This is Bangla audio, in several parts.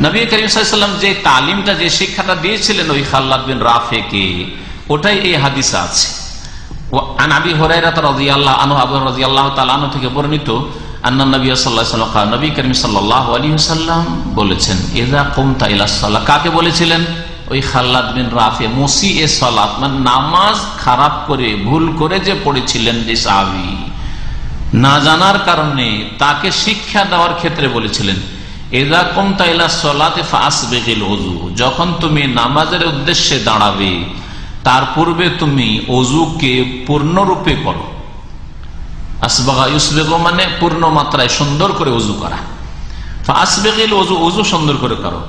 নবী করিম সাল্লাম যে তালিমটা, যে শিক্ষাটা দিয়েছিলেন ওই খাল্লাদ বিন রাফেকে, ওটাই এই হাদিসে আছে। আন আবি হরাইরা রাদিয়াল্লাহু আনহু, আবু রাদিয়াল্লাহু তাআলা আনহু থেকে নবী নবী করিম কাকে বলেছিলেন? ওই বিন রাফে এ মানে নামাজ খারাপ করে, ভুল করে যে পড়েছিলেন যে সাহাবী। না জানার কারণে তাকে শিক্ষা দেওয়ার ক্ষেত্রে বলেছিলেন। এদা কমতা ইলা সলাতে বেগিল অজু যখন তুমি নামাজের উদ্দেশ্যে দাঁড়াবে, তার পূর্বে তুমি অজুকে পূর্ণরূপে করো আসবাগা ইউসবেগ মানে পূর্ণ মাত্রায় সুন্দর করে অজু করা। আসবেগিল অজু অজু সুন্দর করে করো।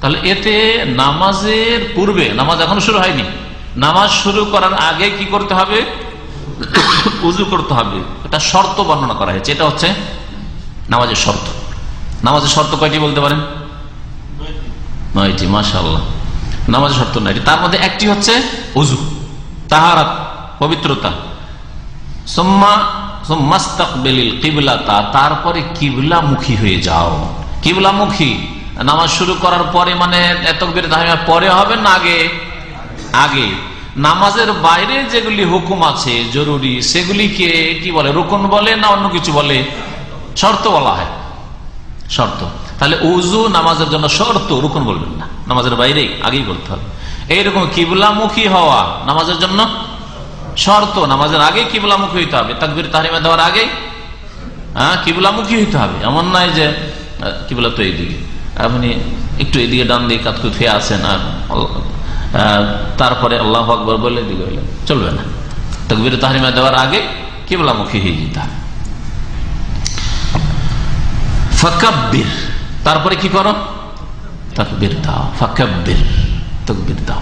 তাহলে এতে নামাজের পূর্বে, নামাজ এখনও শুরু হয়নি, নামাজ শুরু করার আগে কি করতে হবে? উজু করতে হবে। এটা শর্ত বর্ণনা করা হয়েছে। এটা হচ্ছে নামাজের শর্ত। নামাজের শর্ত কয়টি বলতে পারেন? নয়টি মাশাল্লাহ নামাজের শর্ত নয়টি তার মধ্যে একটি হচ্ছে উজু তাহারাত, পবিত্রতা। সোম্মা সোম্মাস্তাকবেলিল কিবলাতা, তারপরে কিবলামুখী হয়ে যাও। কিবলামুখী। নামাজ শুরু করার পরে মানে এত পরে হবে না আগে? আগে। নামাজের বাইরে যেগুলি হুকুম আছে, জরুরি, সেগুলিকে কি বলে? রুকন বলে না অন্য কিছু বলে? শর্ত বলা হয়। শর্ত। তাহলে উজু নামাজের জন্য শর্ত, রুকন বলবেন না। নামাজের বাইরে আগেই করতে হবে। এইরকম কিবলামুখী হওয়া নামাজের জন্য শর্ত। নামাজের আগে কিবলামুখী হইতে হবে। তাকবির, তাহরিমা দেওয়ার আগে হ্যাঁ কিবলামুখী হইতে হবে। এমন নয় যে কিবলা তো এইদিকে। আপনি একটু এদিকে ডান দিকে কাতকুত হয়ে আছেন আর তারপরে আল্লাহ আকবর বলে দিকে চলবে না। তকবির, তাহরিমা দেওয়ার আগে কিবলামুখী হয়ে যেতে হবে। ফকাব্বির। তারপরে কি করো? তকবির দাও, ফকাব্বির, তকবির দাও।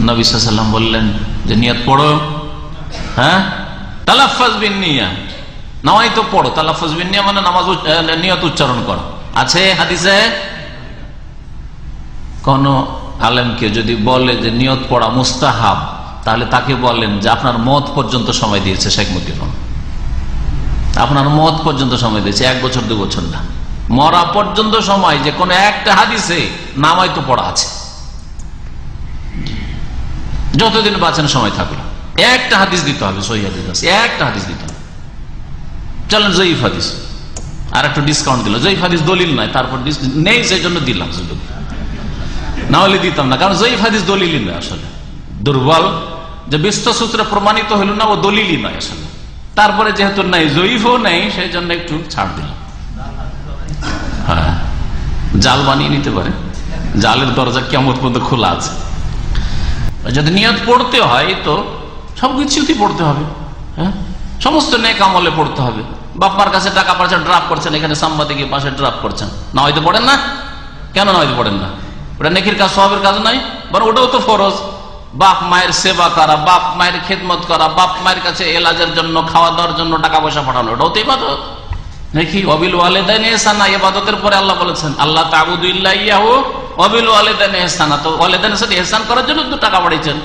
নবী সাল্লাম বললেন যে, নিয়ত পড়ো। হ্যাঁ? তালাফাজ বিন নিয়া নামাই তো পড়ো। তালাফাজ বিন নিয়া মানে নামাজ নিয়ত উচ্চারণ করো। আছে হাদিসে? কোন আলেমকে যদি বলে যে, নিয়ত পড়া মুস্তাহাব, তাহলে তাকে বলেন যে, আপনার মত পর্যন্ত সময় দিয়েছে শেখ মুজিবুর আপনার মত পর্যন্ত সময় দিয়েছে, এক বছর, দু বছর না। মরা পর্যন্ত সময় যে কোন একটা হাদিসে নামাই তো পড়া আছে। যতদিন বাঁচেন সময় থাকল। একটা হাদিস দিতে হবে, সহি হাদিস আছে, একটা হাদিস দিতে হবে। চলেন, জয়ীফ হাদিস। আর একটু ডিসকাউন্ট দিল। জয়ীফ হাদিস দলিল নয়, তারপর নেই সেই জন্য দিলাম সুযোগ না হলে দিতাম না, কারণ জয়ীফ হাদিস দলিলই নয় আসলে। দুর্বল, যে বিশ্ব সূত্রে প্রমাণিত হইল না, ও দলিলই নয় আসলে। তারপরে যেহেতু নাই, জয়ীফও নেই, সেই জন্য একটু ছাড় দিলাম হ্যাঁ। জাল বানিয়ে নিতে পারে। জালের দরজা কেমন পর্যন্ত খোলা আছে। যদি নিয়ত পড়তে হয় তো সবকিছুতে পড়তে হবে। হ্যাঁ? সমস্ত নেক আমলে পড়তে হবে। বাপমার কাছে টাকা পয়সা ড্রাফ করছেন, এখানে সাংবাদিক পাশে ড্রাফ করছেন। না হয়তো পড়েন না? কেন না হয়তো পড়েন না? ওটা নেকির কাজ সবের কাজ নাই বরং ওটাও তো ফরজ। বাপ মায়ের সেবা করা, বাপ মায়ের খেদমত করা, বাপ মায়ের কাছে এলাজের জন্য, খাওয়া দাওয়ার জন্য টাকা পয়সা পাঠানো ওটাও তো ইবাদত নাকি? অবিল ওয়ালেদান এসানা ইবাদতের পরে আল্লাহ বলেছেন, আল্লাহ তাবুদুল্লাহ ইয়াহু অবিল ওয়ালেদান এহসানা তো ওয়ালেদানের সাথে এহসান করার জন্য তো টাকা পাঠিয়েছেন।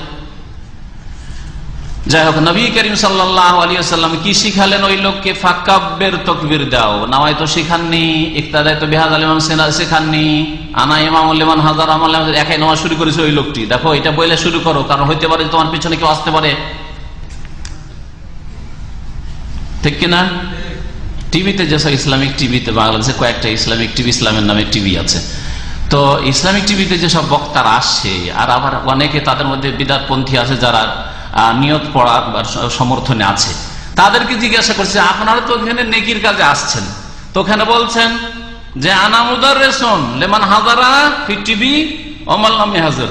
যাই হোক নবী করিম সাল্লাহ আলিয়াল্লাম কি শিখালেন ওই লোককে? ফাকাব্যের তকবির দাও। নামাই তো শিখাননি, ইকতাদায় তো বেহাজ আলিমাম শেখাননি, আনা ইমাম আলিমান হাজার আমল একাই নামাজ শুরু করেছে ওই লোকটি। দেখো, এটা বইলে শুরু করো, কারণ হইতে পারে তোমার পিছনে কেউ আসতে পারে। ঠিক কিনা? টিভিতে যেসব ইসলামিক টিভিতে, বাংলাদেশে কয়েকটা ইসলামিক টিভি, ইসলামের নামে টিভি আছে। তো ইসলামিক টিভিতে যেসব বক্তারা আসছে আর আবার অনেকে তাদের মধ্যে বিদাতপন্থী আছে যারা নিয়ত পড়ার সমর্থনে আছে। তাদেরকে জিজ্ঞাসা করছে, আপনারা তো ওখানে নেকির কাজে আসছেন। তো ওখানে বলছেন যে আনামুদার রেশন লেমান হাজারা টিভি অমাল নামে হাজার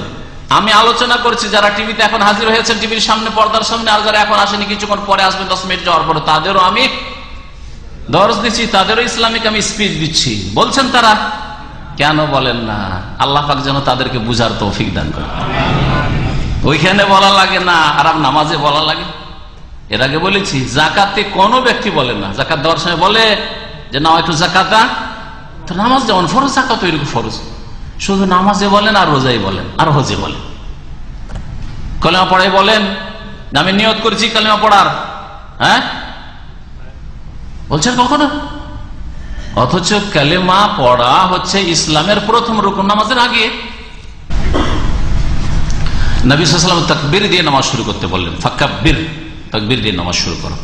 আমি আলোচনা করছি, যারা টিভিতে এখন হাজির হয়েছেন, টিভির সামনে, পর্দার সামনে, আর যারা এখন আসেনি, কিছুক্ষণ পরে আসবে, দশ মিনিট যাওয়ার পরে তাদেরও আমি দরজ দিচ্ছি, তাদেরও ইসলামিক আমি স্পিচ দিচ্ছি। বলছেন তারা, কেন বলেন না? আল্লাহ পাক যেন তাদেরকে বুঝার তৌফিক দান করে ওইখানে বলা লাগে না আর নামাজে বলা লাগে। এর আগে বলেছি, জাকাতে কোনো ব্যক্তি বলে না। জাকাত দেওয়ার সময় বলে যে না একটু জাকাতা তো নামাজ যেমন ফরজ, জাকাত ওইরকম ফরজ। শুধু নামাজে বলেন আর রোজাই বলেন, আর হজে বলেন। কলেমা পড়াই বলেন আমি নিয়ত করেছি কলেমা পড়ার। হ্যাঁ? বলছেন কখনো? অথচ কালেমা পড়া হচ্ছে ইসলামের প্রথম রুকুন নামাজের আগে। নবী সাল্লাম তাকবির দিয়ে নামাজ শুরু করতে বললেন ফাক্কাবির তাকবির দিয়ে নামাজ শুরু করো।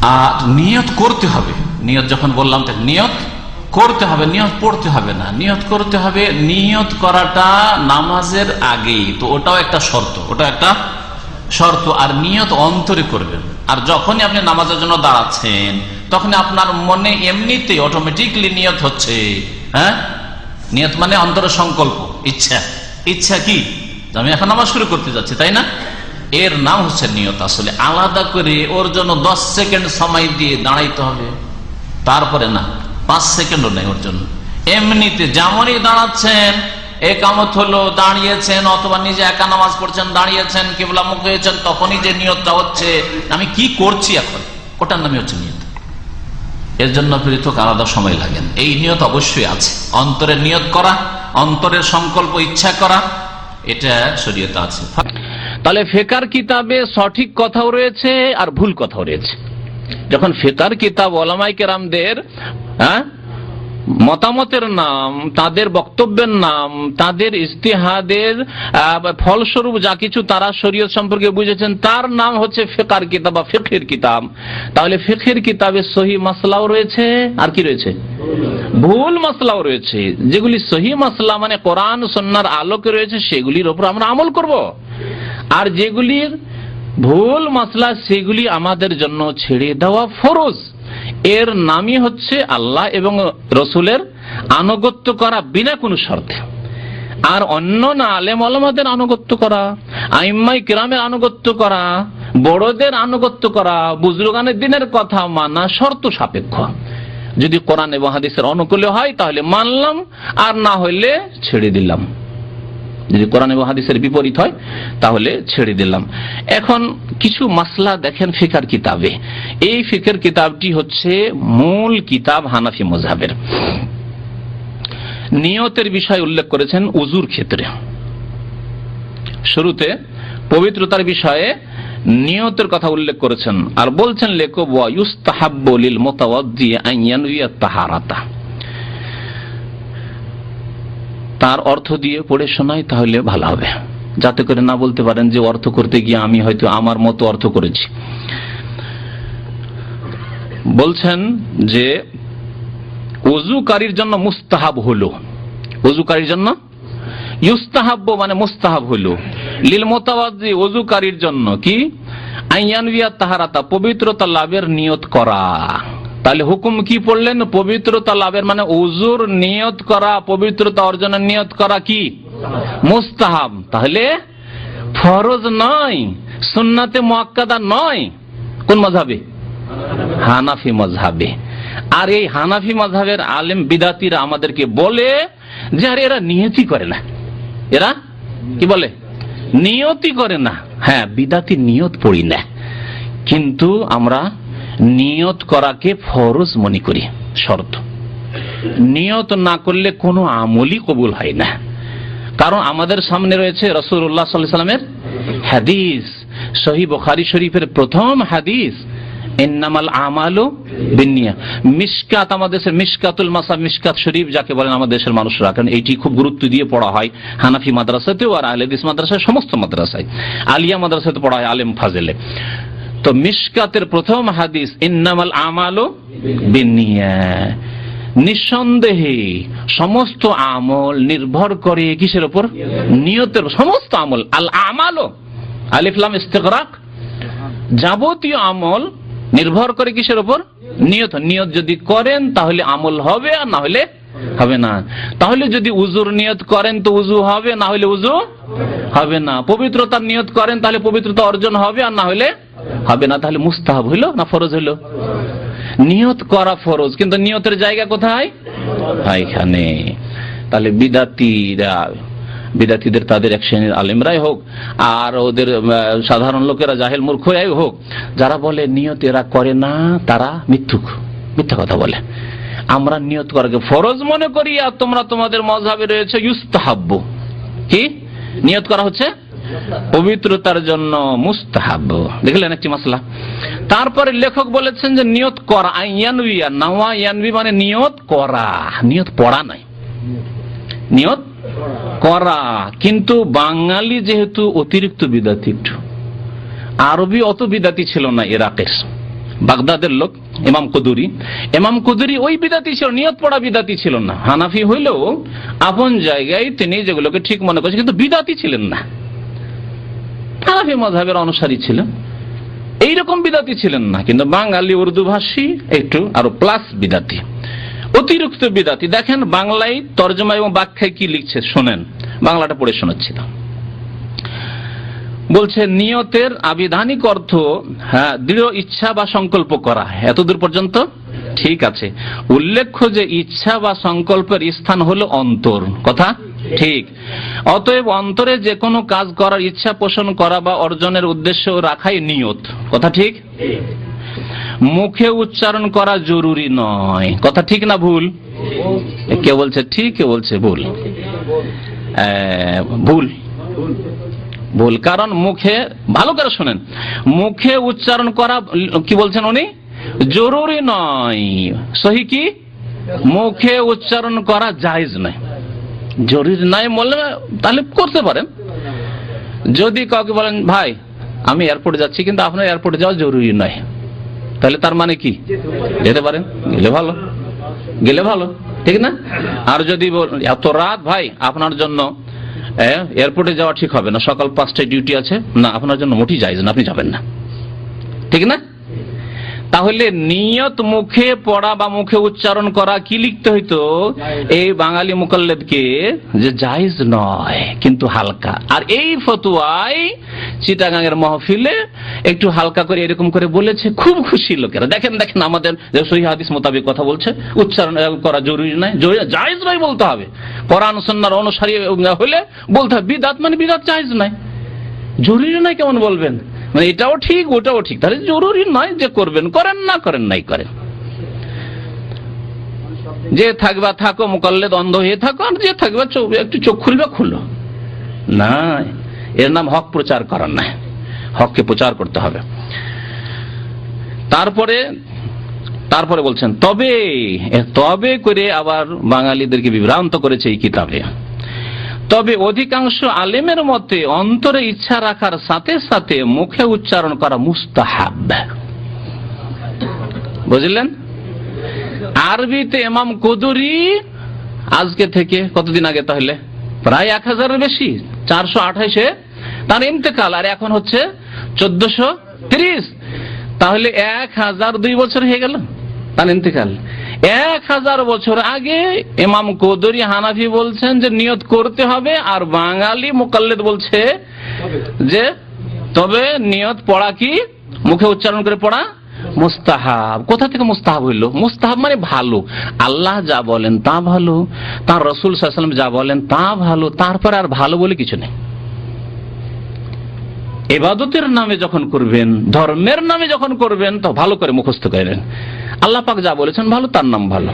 আর নিয়ত করতে হবে। নিয়ত যখন বললাম নিয়ত করতে হবে, নিয়ত পড়তে হবে না। নিয়ত করতে হবে, নিয়ত করাটা নামাজের আগেই। তো ওটাও একটা শর্ত ওটা একটা শর্ত। আর নিয়ত অন্তরে করবেন। আর যখনই আপনি নামাজের জন্য দাঁড়াচ্ছেন, তখন আপনার মনে এমনিতে অটোমেটিকলি নিয়ত হচ্ছে। হ্যাঁ? নিয়ত মানে অন্তরের সংকল্প ইচ্ছা। ইচ্ছা কি? আমি এখন নামাজ শুরু করতে যাচ্ছি, তাই না? এর নাম হচ্ছে নিয়ত। আসলে আলাদা করে ওর জন্য দশ সেকেন্ড সময় দিয়ে দাঁড়াইতে হবে। তারপরে না, পাঁচ সেকেন্ডও নেই ওর জন্য। এমনিতে যেমনই দাঁড়াচ্ছেন, একামত হলো, দাঁড়িয়েছেন, অথবা নিজে একা নামাজ পড়ছেন, দাঁড়িয়েছেন, কেবলা মুখ হয়েছেন, তখনই যে নিয়তটা হচ্ছে, আমি কি করছি এখন? ওটার নামই হচ্ছে নিয়ত। এর জন্য পৃথক আলাদা সময় লাগেন এই নিয়ত অবশ্যই আছে। অন্তরের নিয়ত করা, অন্তরের সংকল্প ইচ্ছা করা এটা শরীয়তে আছে। তাহলে ফেকার কিতাবে সঠিক কথাও রয়েছে আর ভুল কথাও রয়েছে। যখন ফেকার কিতাব ওলামাই কেরামদের হ্যাঁ মতামতের নাম, তাদের বক্তব্যের নাম, তাদের ইস্তিহাদের ফলস্বরূপ যা কিছু তারা শরীয়ত সম্পর্কে বুঝেছেন, তার নাম হচ্ছে ফেকার কিতাব বা ফেকের কিতাব। তাহলে ফেকের কিতাবে সহি মাসলাও রয়েছে, আর কি রয়েছে? ভুল মাসলাও রয়েছে। যেগুলি সহি মাসলা মানে কোরআন সন্ন্যার আলোকে রয়েছে, সেগুলির ওপর আমরা আমল করব। আর যেগুলির ভুল মাসলা, সেগুলি আমাদের জন্য ছেড়ে দেওয়া ফরজ। এর নামই হচ্ছে আল্লাহ এবং রসুলের আনুগত্য করা বিনা কোনো শর্তে। আর অন্য না, আলেম আলমাদের আনুগত্য করা আইম্মাই কিরামের আনুগত্য করা, বড়দের আনুগত্য করা, বুজরুগানের দিনের কথা মানা শর্ত সাপেক্ষ। যদি কোরআন এবং হাদিসের অনুকূলে হয়, তাহলে মানলাম, আর না হইলে ছেড়ে দিলাম। যদি কোরআন এবং হাদিসের বিপরীত হয়, তাহলে ছেড়ে দিলাম। এখন কিছু মাসলা দেখেন ফিকার কিতাবে। এই ফিকের কিতাবটি হচ্ছে মূল কিতাব হানাফি মজাবের নিয়তের বিষয় উল্লেখ করেছেন উজুর ক্ষেত্রে। শুরুতে পবিত্রতার বিষয়ে নিয়তের কথা উল্লেখ করেছেন। আর বলছেন লেখক ইউস্তাহাব্বলিল মোতাওয়াদ্দি আইয়ানুইয়া তাহারাতা। তার অর্থ দিয়ে পড়ে শোনাই তাহলে ভালো হবে। যাতে করে না বলতে পারেন যে অর্থ করতে গিয়ে আমি হয়তো আমার মতো অর্থ করেছি। বলছেন যে অজুকারীর জন্য মুস্তাহাব হলো। অজুকারীর জন্য? ইউস্তাহাব্য মানে মুস্তাহাব হলো। লীল মোতাবাজি অজুকারীর জন্য কি? আইয়ানবিয়া তাহারাতা, পবিত্রতা লাভের নিয়ত করা। তাহলে হুকুম কি পড়লেন? পবিত্রতা লাভের মানে উজুর নিয়ত করা, পবিত্রতা অর্জনের নিয়ত করা কি? মুস্তাহাব। তাহলে ফরজ নয়, সুন্নাতে মোয়াক্কাদা নয়। কোন মজাবে হানাফি মজহাবে আর এই হানাফি মজহাবের আলেম বিদাতিরা আমাদেরকে বলে যে, আরে এরা নিয়তি করে না। এরা কি বলে? নিয়তি করে না। হ্যাঁ বিদাতি নিয়ত পড়ি না। কিন্তু আমরা নিয়ত করাকে ফরজ মনে করি, শর্ত। নিয়ত না করলে কোনো আমলই কবুল হয় না। কারণ আমাদের সামনে রয়েছে রসুল্লাহ সাল্লামের হাদিস। সহি বখারি শরীফের প্রথম হাদিস এন্নামাল আমালো বিনিয়া মিসকাত আমাদের দেশের মিসকাতুল মাসা মিসকাত শরীফ যাকে বলেন আমাদের দেশের মানুষরা, কারণ এইটি খুব গুরুত্ব দিয়ে পড়া হয়। হানাফি মাদ্রাসাতেও আর আহলেদিস মাদ্রাসায় সমস্ত মাদ্রাসায়। আলিয়া মাদ্রাসাতে পড়া হয় আলেম ফাজেলে। তো মিসকাতের প্রথম হাদিস, ইন্নামাল আমালো বিনিয়া নিঃসন্দেহে সমস্ত আমল নির্ভর করে কিসের উপর? নিয়তের সমস্ত আমল। আল আমালও আলিফলাম ইস্তেকরাক যাবতীয় আমল নির্ভর করে কিসের উপর? নিয়ত। নিয়ত যদি করেন, তাহলে আমল হবে আর না হলে হবে না। তাহলে যদি উজুর নিয়ত করেন, তো উজু হবে, না হলে উজু হবে না। পবিত্রতার নিয়ত করেন, তাহলে পবিত্রতা অর্জন হবে আর না হলে হবে না তাহলে মুস্তাহাব হইল না ফরজ হইল? নিয়ত করা ফরজ, কিন্তু নিয়তের জায়গা কোথায়? এখানে তাহলে বিদাতিরা, বিদাতিদের তাদের এক শ্রেণির আলেমরাই হোক, আর ওদের সাধারণ লোকেরা জাহেল মূর্খরাই হোক, যারা বলে নিয়ত এরা করে না, তারা মিথ্যুক। মিথ্যা কথা বলে। আমরা নিয়ত করাকে ফরজ মনে করি, আর তোমরা তোমাদের মজাবে রয়েছে ইউস্তাহাব্য কি? নিয়ত করা হচ্ছে? পবিত্রতার জন্য মুস্তাহাব। দেখলেন একটি মাসলা? তারপরে লেখক বলেছেন যে নিয়ত করা ইয়ানবি নাওয়া ইয়ানবি মানে নিয়ত করা। নিয়ত পড়া নাই নিয়ত করা। কিন্তু বাঙালি যেহেতু অতিরিক্ত বিদাতি একটু, আরবি অত বিদাতি ছিল না ইরাকের। বাগদাদের লোক, ইমাম কুদুরি। ইমাম কুদুরি ওই বিদাতি ছিল, নিয়ত পড়া বিদাতি ছিল না। হানাফি হইলেও আপন জায়গায় তিনি যেগুলোকে ঠিক মনে করছেন, কিন্তু বিদাতি ছিলেন না। হানাফি মজাবের অনুসারী ছিলেন। এইরকম বিদাতি ছিলেন না, কিন্তু বাঙালি উর্দু ভাষী, একটু আরও প্লাস বিদাতি। অতিরিক্ত বিদাতি। দেখেন বাংলায় তর্জমা এবং ব্যাখ্যায় কি লিখছে, শোনেন। বাংলাটা পড়ে শোনাচ্ছিলাম। বলছে, নিয়তের আবিধানিক অর্থ হ্যাঁ দৃঢ় ইচ্ছা বা সংকল্প করা। এতদূর পর্যন্ত ঠিক আছে। উল্লেখ্য যে ইচ্ছা বা সংকল্পের স্থান হলো অন্তর। কথা? ঠিক। অতএব অন্তরে যে কোনো কাজ করার ইচ্ছা পোষণ করা বা অর্জনের উদ্দেশ্য রাখাই নিয়ত। কথা ঠিক? মুখে উচ্চারণ করা জরুরি নয়। কথা ঠিক না ভুল? কে বলছে? ঠিক, কে বলছে? ভুল। ভুল। ভুল। কারণ মুখে, ভালো করে শোনেন। মুখে উচ্চারণ করা, কি বলছেন উনি? জরুরি নয়। সহি কি? মুখে উচ্চারণ করা জায়েজ নয়। জরুরি নয় বললে তাহলে করতে পারেন। যদি কাউকে বলেন, ভাই, আমি এয়ারপোর্টে যাচ্ছি, কিন্তু আপনার এয়ারপোর্টে যাওয়া জরুরি নয়। তাহলে তার মানে কি? যেতে পারেন, গেলে ভালো। গেলে ভালো, ঠিক না? আর যদি এত রাত, ভাই, আপনার জন্য এয়ারপোর্টে যাওয়া ঠিক হবে না। সকাল পাঁচটায় ডিউটি আছে। না, আপনার জন্য মোটেই যাইজ না, আপনি যাবেন না। ঠিক না? তাহলে নিয়ত মুখে পড়া বা মুখে উচ্চারণ করা কি লিখতে হইতো? এই বাঙালি মুকাল্লেদকে যে জায়েজ নয় কিন্তু হালকা। আর এই ফতুয়ায় চিটাগাঙের মহফিলে একটু হালকা করে এরকম করে বলেছে খুব খুশি লোকেরা। দেখেন দেখেন আমাদের যে সহি হাদিস মোতাবেক কথা বলছে উচ্চারণ করা জরুরি নয় জায়েজ নয় বলতে হবে। কোরআন সন্ন্যার অনুসারী হলে বলতে হবে বিদাত মানে বিদাত জায়েজ নয়। জরুরি নয় কেমন বলবেন? মানে এটাও ঠিক, ওটাও ঠিক। তাহলে জরুরি নয় যে করবেন, করেন না করেন নাই করেন। যে থাকবা থাকো মোকাল্লে দ্বন্দ্ব হয়ে থাকো, আর যে থাকবা একটু চোখ খুলবে, খুলো। না, এর নাম হক প্রচার করার না হককে প্রচার করতে হবে। তারপরে তারপরে বলছেন, তবে তবে করে আবার বাঙালিদেরকে বিভ্রান্ত করেছে এই কিতাবে। তবে অধিকাংশ আলেমের মতে অন্তরে ইচ্ছা রাখার সাথে সাথে মুখে উচ্চারণ করা মুস্তাহাব। বুঝলেন? আরবিতে এমাম কুদুরি, আজকে থেকে কতদিন আগে তাহলে? প্রায় এক হাজারের বেশি, চারশো আঠাইশে তার ইন্তেকাল, আর এখন হচ্ছে চোদ্দশো তিরিশ। তাহলে এক হাজার দুই বছর হয়ে গেল তার ইন্তেকাল। এক হাজার বছর আগে ইমাম কদরি হানাফি বলছেন যে নিয়ত করতে হবে আর বাঙালি মোকাল্লেদ বলছে যে তবে নিয়ত পড়া কি? মুখে উচ্চারণ করে পড়া মুস্তাহাব। কোথা থেকে মুস্তাহাব হইল? মুস্তাহাব মানে ভালো। আল্লাহ যা বলেন তা ভালো, তার রসুল সাল্লাম যা বলেন তা ভালো, তারপর আর ভালো বলে কিছু নেই। এবাদতের নামে যখন করবেন, ধর্মের নামে যখন করবেন, তো ভালো করে মুখস্থ করেন আল্লাহ পাক যা বলেছেন ভালো, তার নাম ভালো।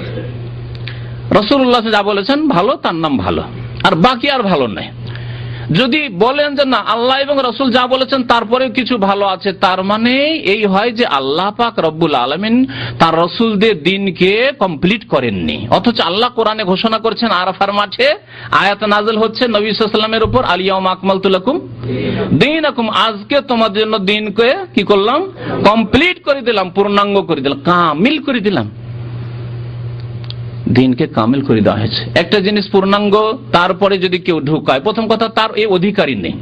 রসুল্লাহ যা বলেছেন ভালো, তার নাম ভালো। আর বাকি আর ভালো নাই যদি বলেন যে না, আল্লাহ এবং রসুল যা বলেছেন তারপরে কিছু ভালো আছে, তার মানে এই হয় যে আল্লাহ পাক রব্বুল আলমিন তার রসুলদের দিনকে কমপ্লিট করেননি। অথচ আল্লাহ কোরআনে ঘোষণা করছেন, আরাফার মাঠে আয়াত নাজল হচ্ছে নবী সাল্লামের উপর আলিয়াম আকমাল তুলাকুম দিন আকুম আজকে তোমাদের জন্য দিনকে কি করলাম? কমপ্লিট করে দিলাম, পূর্ণাঙ্গ করে দিলাম, কামিল করে দিলাম। দিনকে কামিল করে দেওয়া হয়েছে। একটা জিনিস পূর্ণাঙ্গ, তারপরে যদি কেউ ঢুকায়, প্রথম কথা তার এই অধিকারই নেই।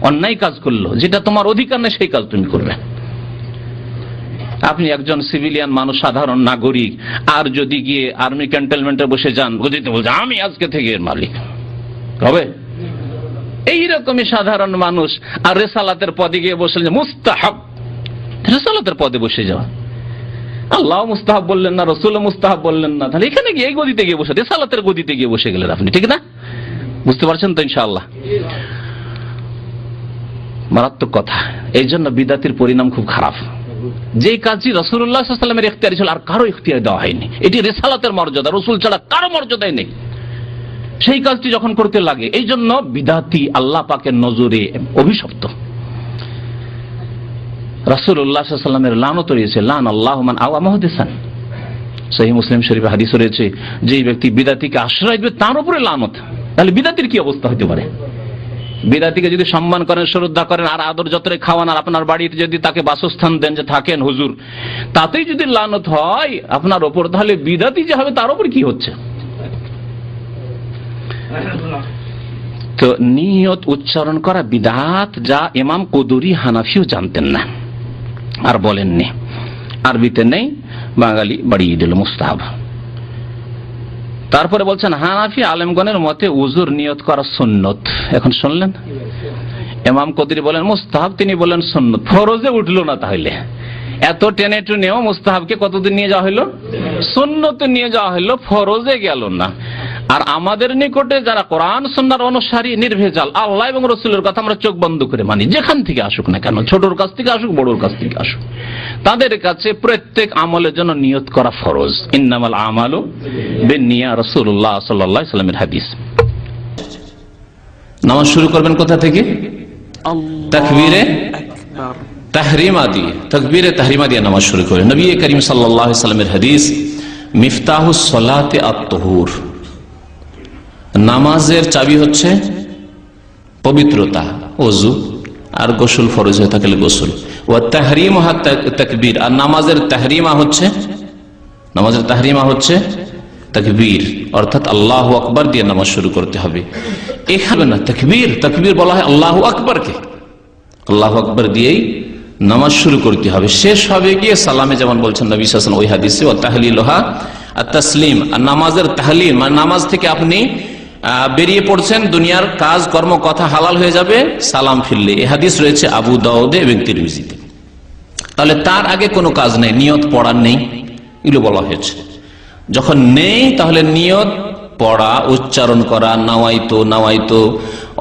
অন্যায় কাজ করল, যেটা তোমার অধিকার নেই, সেই কাজ তুমি করবে। আপনি একজন সিভিলিয়ান মানুষ, সাধারণ নাগরিক, আর যদি গিয়ে আর্মি ক্যান্টেলমেন্টে বসে যান বুঝতে বলছে, আমি আজকে থেকে এর মালিক। হবে? এইরকমই সাধারণ মানুষ, আর রেসালাতের পদে গিয়ে বসে মুস্তাহাব। রেসালাতের পদে বসে যাওয়া। আল্লাহ মুস্তাহাব বললেন না, রসুল মুস্তাহাব বললেন না। তাহলে এখানে গিয়ে গদিতে গিয়ে বসে, রেসালাতের গদিতে গিয়ে বসে গেলেন আপনি, ঠিক না? বুঝতে পারছেন তো ইনশাআল্লাহ? মারাত্মক কথা। এই জন্য বিদাতির পরিণাম খুব খারাপ। যে কাজটি রসুল্লাহ সাল্লামের ইখতিয়ারি ছিল, আর কারও ইখতিয়ার দেওয়া হয়নি। এটি রেসালাতের মর্যাদা, রসুল ছাড়া কারও মর্যাদাই নেই। সেই কাজটি যখন করতে লাগে এই জন্য বিদাতি আল্লাহ পাকের নজরে অভিশপ্ত। রাসুল্লাহামের লানত রয়েছে, লান আল্লাহ আওয়া মহদেসান। সেই মুসলিম শরীফে হাদিস রয়েছে যে ব্যক্তি বিদাতিকে আশ্রয় দেবে, তার উপরে লানত। তাহলে বিদাতির কি অবস্থা হতে পারে? বিদাতিকে যদি সম্মান করেন, শ্রদ্ধা করেন, আর আদর যত্রে খাওয়ান, আর আপনার বাড়িতে যদি তাকে বাসস্থান দেন যে থাকেন হুজুর, তাতেই যদি লানত হয় আপনার ওপর, তাহলে বিদাতি যে হবে, তার উপর কি হচ্ছে? তো নিয়ত উচ্চারণ করা বিদাত যা ইমাম কদুরি হানাফিও জানতেন না। আর বলেননি। আরবিতে নেই, বাঙালি বাড়িয়ে দিল মুস্তাহাব। তারপরে বলছেন, হানাফি আলেমগণের মতে উজুর নিয়ত করা সুন্নত। এখন শুনলেন? এমাম কদির বলেন, মুস্তাহাব তিনি বলেন সুন্নত। ফরজে উঠল না তাহলে। এত টেনে টুনেও মুস্তাহাবকে কতদিন নিয়ে যাওয়া হলো সুন্নতে নিয়ে যাওয়া হলো ফরজে গেল না। আর আমাদের নিকটে যারা কোরআন সন্ন্যার অনুসারী নির্ভেজাল আল্লাহ এবং রসুলের কথা আমরা চোখ বন্ধ করে মানি। যেখান থেকে আসুক না কেন ছোটর কাছ থেকে আসুক বড়োর কাছ থেকে আসুক। তাদের কাছে প্রত্যেক আমলের জন্য নিয়ত করা ফরজ। ইন্নামাল আমালু বেনিয়া রসুল্লাহ সাল্লাহ সাল্লামের হাদিস। নামাজ শুরু করবেন কোথা থেকে? তাকবীরে তাহরিমা দিয়ে তকবীরে তাহরিমা দিয়ে নামাজ শুরু করে নবী করিম সাল্লাহ সাল্লামের হাদিস মিফতাহুস সলাতে আত্মহুর নামাজের চাবি হচ্ছে পবিত্রতা অজু আর গোসল ফরজ হয়ে থাকলে গোসল। ও তাহরিম তকবীর। আর নামাজের তাহরিমা হচ্ছে, নামাজের তাহরিমা হচ্ছে তকবীর। অর্থাৎ আল্লাহ আকবর দিয়ে নামাজ শুরু করতে হবে। এখানে না, তকবীর। তকবীর বলা হয় আল্লাহ আকবরকে। আল্লাহ আকবর দিয়েই নামাজ শুরু করতে হবে। শেষ হবে গিয়ে সালামে যেমন বলছেন নবী হাসান ওই হাদিসে ও তাহলিলোহা আর তসলিম আর নামাজের তাহলিম মানে নামাজ থেকে আপনি বেরিয়ে পড়ছেন, দুনিয়ার কাজ, কর্ম, কথা হালাল হয়ে যাবে, সালাম ফিরলে। এ হাদিস রয়েছে আবু দাউদে এবং তিরমিজিতে। তাহলে তার আগে কোনো কাজ নেই, নিয়ত পড়ার নেই, এগুলো বলা হয়েছে। যখন নেই, তাহলে নিয়ত পড়া, উচ্চারণ করা, নাওয়াইতো নাওয়াইতো,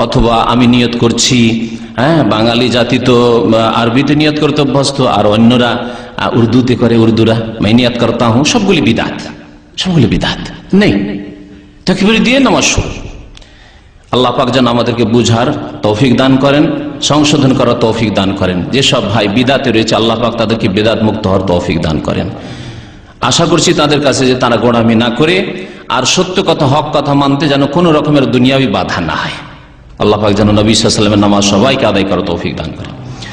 অথবা আমি নিয়ত করছি হ্যাঁ বাঙালি জাতি তো আরবিতে নিয়ত করতে অভ্যস্ত, আর অন্যরা উর্দুতে করে উর্দুরা মাই নিয়ত করতা হুঁ সবগুলি বিদাত সবগুলি বিদাত, নেই। তকবির দিয়ে নামাজ শুরু আল্লাহ পাক যেন আমাদেরকে বুঝার তৌফিক দান করেন, সংশোধন করার তৌফিক দান করেন। যেসব ভাই বিদাতে রয়েছে, আল্লাহ পাক তাদেরকে বেদাত মুক্ত হওয়ার তৌফিক দান করেন। আশা করছি তাদের কাছে যে তারা গোড়ামি না করে আর সত্য কথা, হক কথা মানতে যেন কোনো রকমের দুনিয়াবি বাধা না হয়। আল্লাহ পাক যেন নবী সাল্লামের নামাজ সবাইকে আদায় করার তৌফিক দান করেন।